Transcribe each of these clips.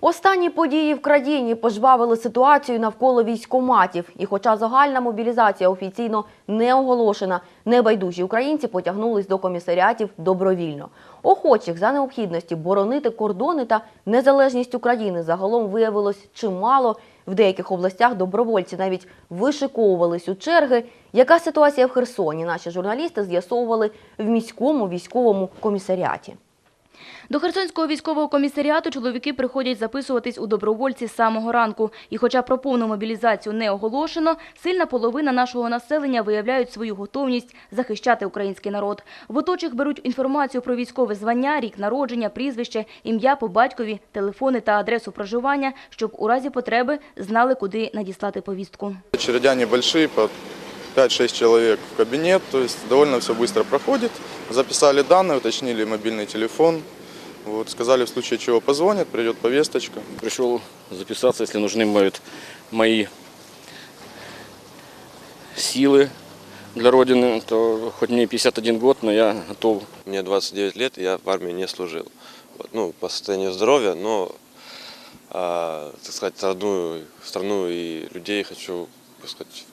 Останні події в країні пожвавили ситуацію навколо військоматів. І хоча загальна мобілізація офіційно не оголошена, небайдужі українці потягнулись до комісаріатів добровільно. Охочих за необхідності боронити кордони та незалежність України загалом виявилось чимало. В деяких областях добровольці навіть вишиковувались у черги. Яка ситуація в Херсоні? Наші журналісти з'ясовували в міському військовому комісаріаті. До Херсонського військового комісаріату чоловіки приходять записуватись у добровольці з самого ранку. І хоча про повну мобілізацію не оголошено, сильна половина нашого населення виявляють свою готовність захищати український народ. В оточих беруть інформацію про військове звання, рік народження, прізвище, ім'я по батькові, телефони та адресу проживання, щоб у разі потреби знали, куди надіслати повістку. Очередя небольшие, по 5-6 человек в кабинет, то есть довольно все быстро проходит. Записали данные, уточнили мобильный телефон, вот, сказали в случае чего позвонят, придет повесточка. Пришел записаться, если нужны будут мои силы для Родины, то хоть мне 51 год, но я готов. Мне 29 лет, я в армии не служил. Вот, ну, по состоянию здоровья, но, а, так сказать, родную страну и людей хочу,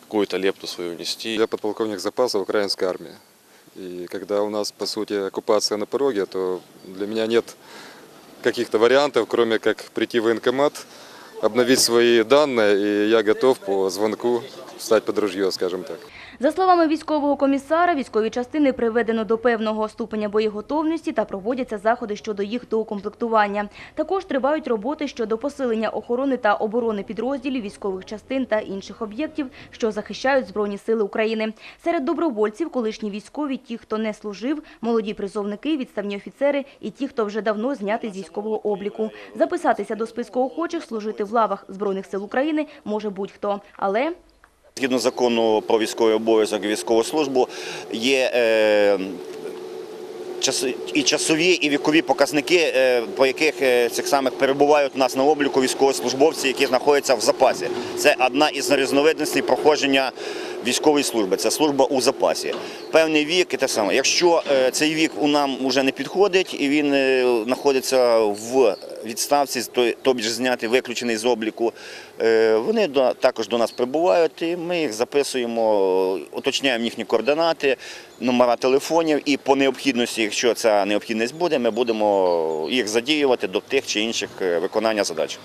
какую-то лепту свою внести. Я подполковник запаса украинской армии. И когда у нас, по сути, оккупация на пороге, то для меня нет каких-то вариантов, кроме как прийти в военкомат, обновить свои данные, и я готов по звонку встать под ружье, скажем так. За словами військового комісара, військові частини приведено до певного ступеня боєготовності та проводяться заходи щодо їх доукомплектування. Також тривають роботи щодо посилення охорони та оборони підрозділів, військових частин та інших об'єктів, що захищають Збройні сили України. Серед добровольців колишні військові, ті, хто не служив, молоді призовники, відставні офіцери і ті, хто вже давно знятий з військового обліку. Записатися до списку охочих служити в лавах Збройних сил України може будь-хто. Але Згідно закону про військовий обов'язок і військову службу є е, і часові, і вікові показники, е, по яких е, цих самих перебувають у нас на обліку військовослужбовці, які знаходяться в запасі. Це одна із різновидностей проходження військової служби. Це служба у запасі. Певний вік і те саме. Якщо цей вік у нам вже не підходить і він знаходиться в відставці, то- тобі ж зняти виключений з обліку, е, вони також до нас прибувають, і ми їх записуємо, уточняємо їхні координати, номера телефонів, і по необхідності, якщо ця необхідність буде, ми будемо їх задіювати до тих чи інших е, виконання задач.